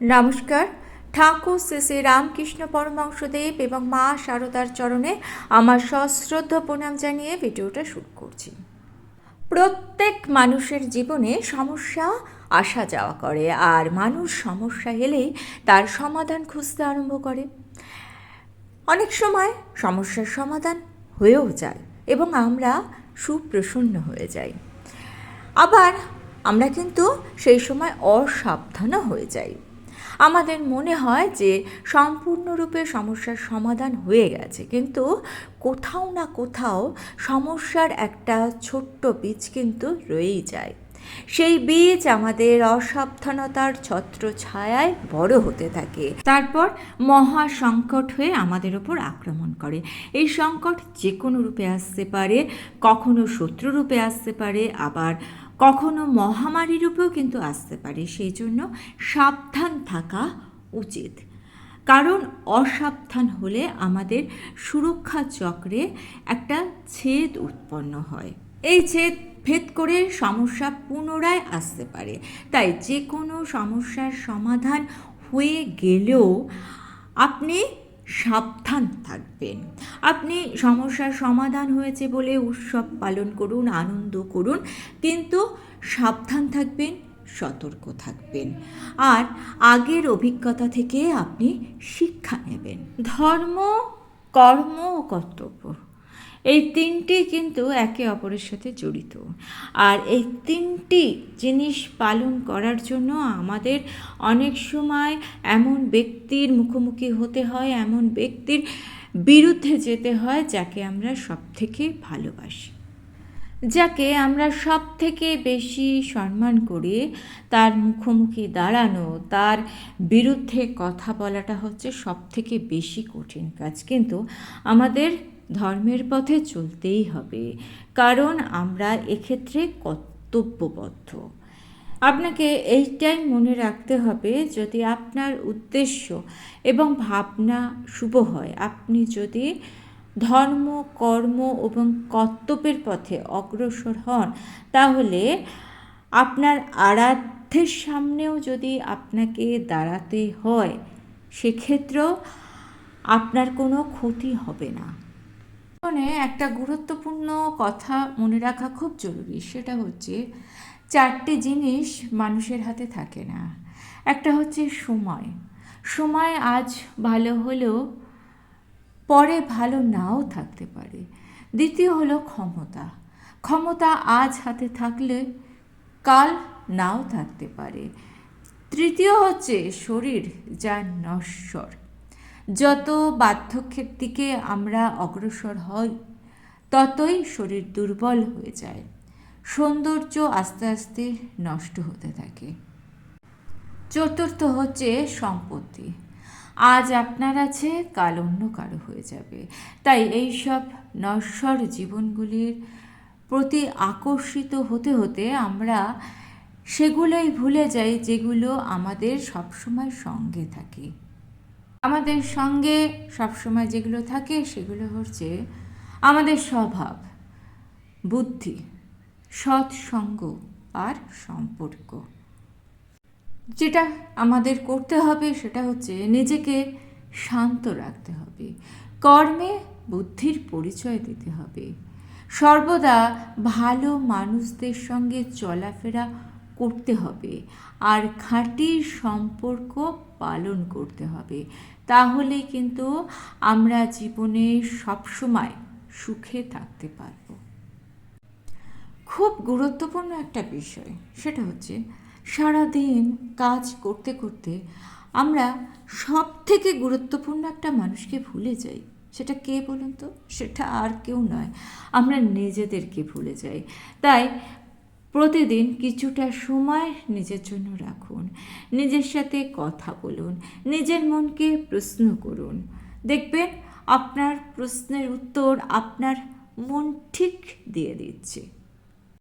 নমস্কার। ঠাকুর শ্রী শ্রী রামকৃষ্ণ পরমহংসদেব এবং মা শারদার চরণে আমার সশ্রদ্ধ প্রণাম জানিয়ে ভিডিওটা শুরু করছি। প্রত্যেক মানুষের জীবনে সমস্যা আসা যাওয়া করে আর মানুষ সমস্যা এলেই তার সমাধান খুঁজতে আরম্ভ করে। অনেক সময় সমস্যার সমাধান হয়েও যায় এবং আমরা সুপ্রসন্ন হয়ে যাই। আবার আমরা কিন্তু সেই সময় অসাবধানও হয়ে যাই। আমাদের মনে হয় যে সম্পূর্ণরূপে সমস্যার সমাধান হয়ে গেছে। কিন্তু কোথাও না কোথাও সমস্যার একটা ছোট্ট বীজ কিন্তু রয়েই যায়। সেই বীজ আমাদের অসাবধানতার ছত্র ছায়ায় বড় হতে থাকে। তারপর মহা সংকট হয়ে আমাদের ওপর আক্রমণ করে। এই সংকট যে কোনো রূপে আসতে পারে, কখনো শত্রুরূপে আসতে পারে, আবার কখনো মহামারী রূপেও কিন্তু আসতে পারে সেই জন্য সাবধান থাকা উচিত। কারণ অসাবধান হলে আমাদের সুরক্ষা চক্রে একটা ছেদ উৎপন্ন হয়। এই ছেদ ভেদ করে সমস্যা পুনরায় আসতে পারে। তাই যে কোনো সমস্যার সমাধান হয়ে গেলেও আপনি সাবধান থাকবেন। আপনি সমস্যার সমাধান হয়েছে বলে উৎসব পালন করুন, আনন্দ করুন, কিন্তু সাবধান থাকবেন, সতর্ক থাকবেন। আর আগের অভিজ্ঞতা থেকে আপনি শিক্ষা নেবেন। ধর্ম, কর্ম ও কর্তব্য। এই তিনটি কিন্তু একে অপরের সাথে জড়িত। আর এই তিনটি জিনিস পালন করার জন্য আমাদের অনেক সময় এমন ব্যক্তির মুখোমুখি হতে হয়, এমন ব্যক্তির বিরুদ্ধে যেতে হয় যাকে আমরা সব থেকে ভালোবাসি। যাকে আমরা সব থেকে বেশি সম্মান করি, তার মুখোমুখি দাঁড়ানো, তার বিরুদ্ধে কথা বলাটা হচ্ছে সব থেকে বেশি কঠিন কাজ। কিন্তু আমাদের ধর্মের পথে চলতেই হবে, কারণ আমরা এক্ষেত্রে কর্তব্যবদ্ধ। আপনাকে এইটাই মনে রাখতে হবে, যদি আপনার উদ্দেশ্য এবং ভাবনা শুভ হয়, আপনি যদি ধর্ম, কর্ম এবং কর্তব্যের পথে অগ্রসর হন, তাহলে আপনার আরাধ্যের সামনেও যদি আপনাকে দাঁড়াতে হয়, সেক্ষেত্রেও আপনার কোনো ক্ষতি হবে না। জীবনে একটা গুরুত্বপূর্ণ কথা মনে রাখা খুব জরুরি, সেটা হচ্ছে চারটে জিনিস মানুষের হাতে থাকে না। একটা হচ্ছে সময়। সময় আজ ভালো হলেও পরে ভালো নাও থাকতে পারে। দ্বিতীয় হলো ক্ষমতা। ক্ষমতা আজ হাতে থাকলে কাল নাও থাকতে পারে। তৃতীয় হচ্ছে শরীর, যা নশ্বর। যত বার্ধক্যের দিকে আমরা অগ্রসর হই, ততই শরীর দুর্বল হয়ে যায়। সৌন্দর্য আস্তে আস্তে নষ্ট হতে থাকে। চতুর্থ হচ্ছে সম্পত্তি। আজ আপনার আছে, কাল অন্য কারও হয়ে যাবে। তাই এই সব নশ্বর জীবনগুলির প্রতি আকর্ষিত হতে হতে আমরা সেগুলোই ভুলে যাই যেগুলো আমাদের সবসময় সঙ্গে থাকে। আমাদের সঙ্গে সবসময় যেগুলো থাকে সেগুলো হচ্ছে আমাদের স্বভাব, বুদ্ধি সৎসঙ্গ আর সম্পর্ক। যেটা আমাদের করতে হবে সেটা হচ্ছে নিজেকে শান্ত রাখতে হবে, কর্মে বুদ্ধির পরিচয় দিতে হবে। সর্বদা ভালো মানুষদের সঙ্গে চলাফেরা করতে হবে। আর খাঁটি সম্পর্ক পালন করতে হবে। তাহলে কিন্তু আমরা জীবনে সবসময় সুখে থাকতে পারব। খুব গুরুত্বপূর্ণ একটা বিষয়, সেটা হচ্ছে সারাদিন কাজ করতে করতে আমরা সব থেকে গুরুত্বপূর্ণ একটা মানুষকে ভুলে যাই। সেটা কে বলুন তো? সেটা আর কেউ নয়, আমরা নিজেদেরকে ভুলে যাই। তাই প্রতিদিন কিছুটা সময় নিজের জন্য রাখুন। নিজের সাথে কথা বলুন। নিজের মনকে প্রশ্ন করুন। দেখবেন আপনার প্রশ্নের উত্তর আপনার মন ঠিক দিয়ে দিচ্ছে।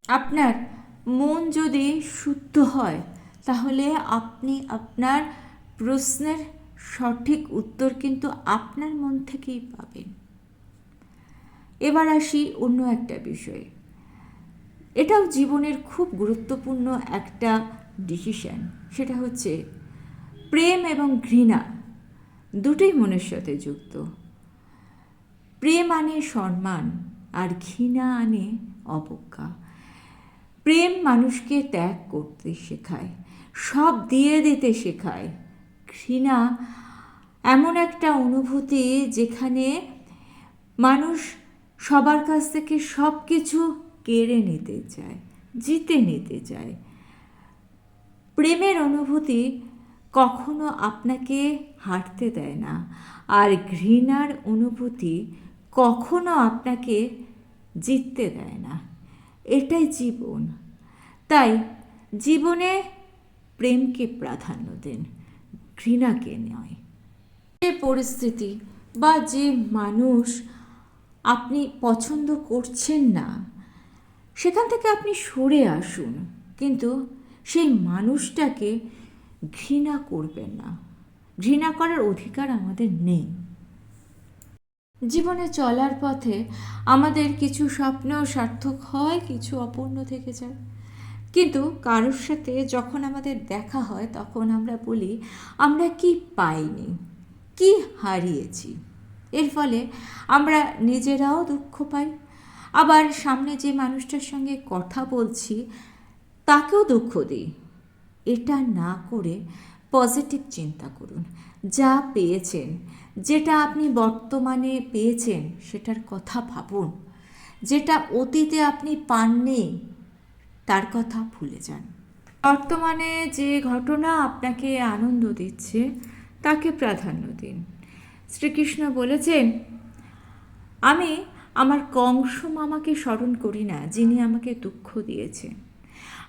আপনার মন যদি শুদ্ধ হয়, তাহলে আপনি আপনার প্রশ্নের সঠিক উত্তর কিন্তু আপনার মন থেকেই পাবেন। এবার আসি অন্য একটা বিষয়ে। এটাও জীবনের খুব গুরুত্বপূর্ণ একটা ডিসিশন সেটা হচ্ছে প্রেম এবং ঘৃণা দুটোই মনের সাথে যুক্ত। প্রেম আনে সম্মান আর ঘৃণা আনে অবজ্ঞা। প্রেম মানুষকে ত্যাগ করতে শেখায়, সব দিয়ে দিতে শেখায়। ঘৃণা এমন একটা অনুভূতি যেখানে মানুষ সবার কাছ থেকে সব কিছু কেড়ে নিতে চায়, জিতে নিতে চায়। প্রেমের অনুভূতি কখনো আপনাকে হাঁটতে দেয় না, আর ঘৃণার অনুভূতি কখনো আপনাকে জিততে দেয় না। এটাই জীবন। তাই জীবনে প্রেমকে প্রাধান্য দেন, ঘৃণাকে নয়। যে পরিস্থিতি বা যে মানুষ আপনি পছন্দ করছেন না সেখান থেকে আপনি সরে আসুন। কিন্তু সেই মানুষটাকে ঘৃণা করবেন না। ঘৃণা করার অধিকার আমাদের নেই। জীবনে চলার পথে আমাদের কিছু স্বপ্ন সার্থক হয়, কিছু অপূর্ণ থেকে যায়। কিন্তু কারোর সাথে যখন আমাদের দেখা হয়, তখন আমরা বলি, আমরা কি পাইনি? কি হারিয়েছি? এর ফলে আমরা নিজেরাও দুঃখ পাই আবার সামনে যে মানুষটার সঙ্গে কথা বলছি, তাকেও দুঃখ দিই। এটা না করে পজিটিভ চিন্তা করুন। যা পেয়েছেন, যেটা আপনি বর্তমানে পেয়েছেন, সেটার কথা ভাবুন। যেটা অতীতে আপনি পাননি, তার কথা ভুলে যান। বর্তমানে যে ঘটনা আপনাকে আনন্দ দিচ্ছে, তাকে প্রাধান্য দিন। শ্রীকৃষ্ণ বলেছেন, আমি আমার কংস মামাকে স্মরণ করি না, যিনি আমাকে দুঃখ দিয়েছেন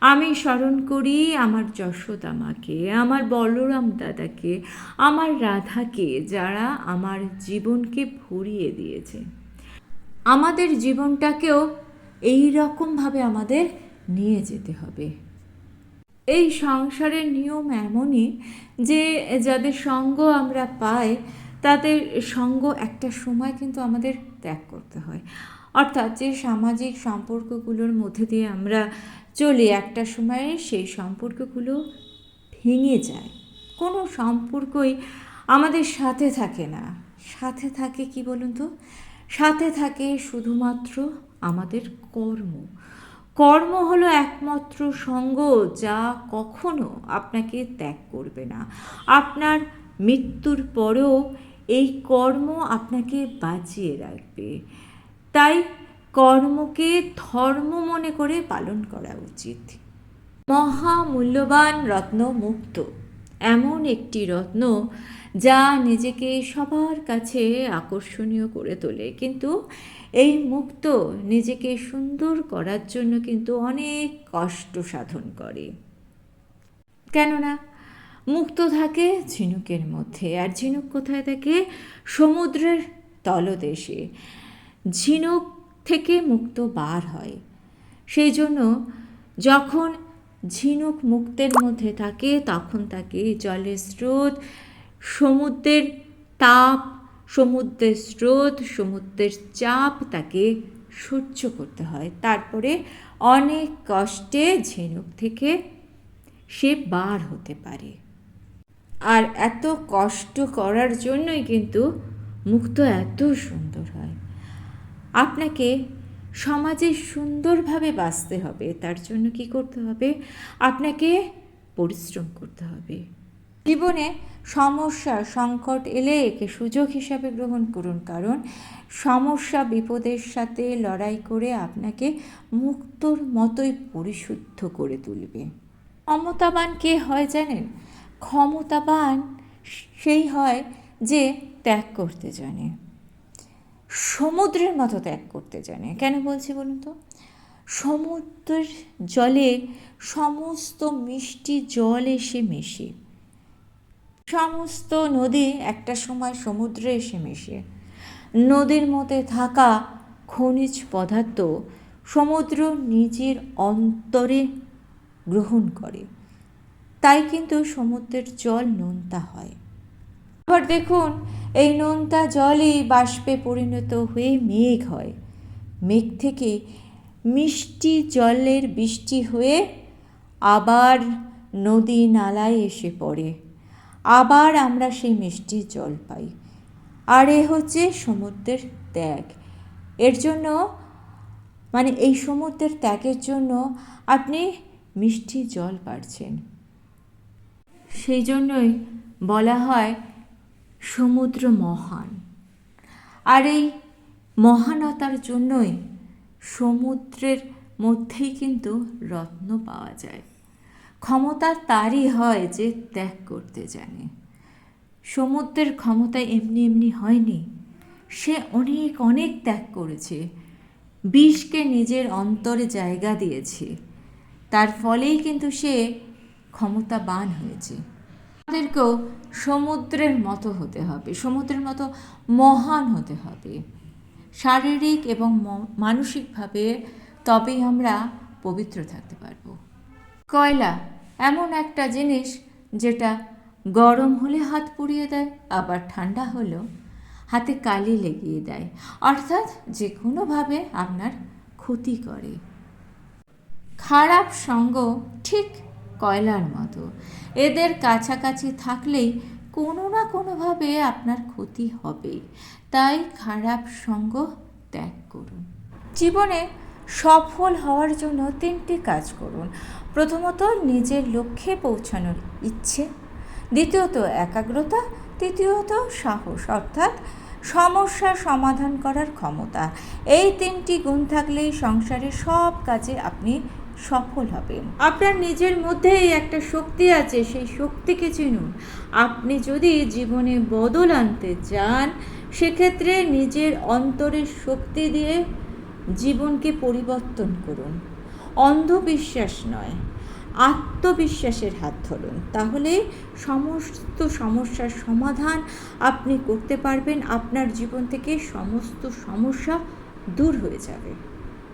আমি স্মরণ করি আমার যশোদামাকে আমার বলরাম দাদাকে, আমার রাধাকে, যারা আমার জীবনকে ভরিয়ে দিয়েছে। আমাদের জীবনটাকেও এই রকমভাবে আমাদের নিয়ে যেতে হবে। এই সংসারের নিয়ম এমনই যে যাদের সঙ্গ আমরা পাই তাদের সঙ্গ একটা সময় কিন্তু আমাদের ত্যাগ করতে হয়। অর্থাৎ যে সামাজিক সম্পর্কগুলোর মধ্যে দিয়ে আমরা চলি, একটা সময়ে সেই সম্পর্কগুলো ভেঙে যায়। কোনো সম্পর্কই আমাদের সাথে থাকে না। সাথে থাকে কি বলুন তো? সাথে থাকে শুধুমাত্র আমাদের কর্ম। কর্ম হলো একমাত্র সঙ্গ যা কখনো আপনাকে ত্যাগ করবে না। আপনার মৃত্যুর পরেও এই কর্ম আপনাকে বাঁচিয়ে রাখবে। তাই কর্মকে ধর্ম মনে করে পালন করা উচিত। মহামূল্যবান রত্ন মুক্ত। এমন একটি রত্ন যা নিজেকে সবার কাছে আকর্ষণীয় করে তোলে। কিন্তু এই মুক্ত নিজেকে সুন্দর করার জন্য কিন্তু অনেক কষ্ট সাধন করে। কেননা মুক্ত থাকে ঝিনুকের মধ্যে। আর ঝিনুক কোথায় থাকে? সমুদ্রের তলদেশে। ঝিনুক থেকে মুক্ত বার হয়। সেই জন্য যখন ঝিনুক মুক্তের মধ্যে থাকে, তখন তাকে জলের স্রোত, সমুদ্রের তাপ, সমুদ্রের স্রোত, সমুদ্রের চাপ তাকে সহ্য করতে হয়। তারপরে অনেক কষ্টে ঝিনুক থেকে সে বার হতে পারে। আর এত কষ্ট করার জন্যই কিন্তু মুক্ত এত সুন্দর হয়। আপনাকে সমাজে সুন্দরভাবে বাঁচতে হবে, তার জন্য কি করতে হবে? আপনাকে পরিশ্রম করতে হবে। জীবনে সমস্যা, সংকট এলে একে সুযোগ হিসাবে গ্রহণ করুন, কারণ সমস্যা, বিপদের সাথে লড়াই করে আপনাকে মুক্তর মতোই পরিশুদ্ধ করে তুলবে। ক্ষমতাবান কে হয় জানেন ক্ষমতাবান সেই হয় যে ত্যাগ করতে জানে। সমুদ্রের মতো ত্যাগ করতে জানে। কেন বলছি বলুন তো? সমুদ্রের জলে সমস্ত মিষ্টি জল এসে মেশে। সমস্ত নদী একটা সময় সমুদ্রে এসে মেশে। নদীর মধ্যে থাকা খনিজ পদার্থ সমুদ্র নিজের অন্তরে গ্রহণ করে। তাই কিন্তু সমুদ্রের জল নোনতা হয়। আবার দেখুন, এই নোনতা জলই বাষ্পে পরিণত হয়ে মেঘ হয়। মেঘ থেকে মিষ্টি জলের বৃষ্টি হয়ে আবার নদী নালায় এসে পড়ে। আবার আমরা সেই মিষ্টি জল পাই। আর এ হচ্ছে সমুদ্রের ত্যাগ। এর জন্য মানে এই সমুদ্রের ত্যাগের জন্য আপনি মিষ্টি জল পাচ্ছেন সেই জন্যই বলা হয় সমুদ্র মহান। আর এই মহানতার জন্যই সমুদ্রের মধ্যেই কিন্তু রত্ন পাওয়া যায়। ক্ষমতা তারই হয় যে ত্যাগ করতে জানে। সমুদ্রের ক্ষমতা এমনি এমনি হয়নি। সে অনেক অনেক ত্যাগ করেছে। বিষকে নিজের অন্তরে জায়গা দিয়েছে। তার ফলেই কিন্তু সে ক্ষমতাবান হয়েছে। আমাদেরকেও সমুদ্রের মতো হতে হবে, সমুদ্রের মতো মহান হতে হবে। শারীরিক এবং মানসিকভাবে তবেই আমরা পবিত্র থাকতে পারব। কয়লা এমন একটা জিনিস যেটা গরম হলে হাত পুড়িয়ে দেয়, আবার ঠান্ডা হলেও হাতে কালি লেগিয়ে দেয়। অর্থাৎ যে কোনোভাবে আপনার ক্ষতি করে। খারাপ সঙ্গ ঠিক কয়লার মতো। এদের কাছাকাছি থাকলেই কোনো না কোনোভাবে আপনার ক্ষতি হবেই তাই খারাপ সঙ্গ ত্যাগ করুন। জীবনে সফল হওয়ার জন্য তিনটি কাজ করুন। প্রথমত, নিজের লক্ষ্যে পৌঁছানোর ইচ্ছে। দ্বিতীয়ত, একাগ্রতা। তৃতীয়ত, সাহস, অর্থাৎ সমস্যার সমাধান করার ক্ষমতা। এই তিনটি গুণ থাকলেই সংসারের সব কাজে আপনি সফল হবেন আপনার নিজের মধ্যেই একটা শক্তি আছে, সেই শক্তিকে চিনুন। আপনি যদি জীবনে বদল আনতে চান, সেক্ষেত্রে নিজের অন্তরের শক্তি দিয়ে জীবনকে পরিবর্তন করুন। অন্ধবিশ্বাস নয়, আত্মবিশ্বাসের হাত ধরুন। তাহলে সমস্ত সমস্যার সমাধান আপনি করতে পারবেন। আপনার জীবন থেকে সমস্ত সমস্যা দূর হয়ে যাবে।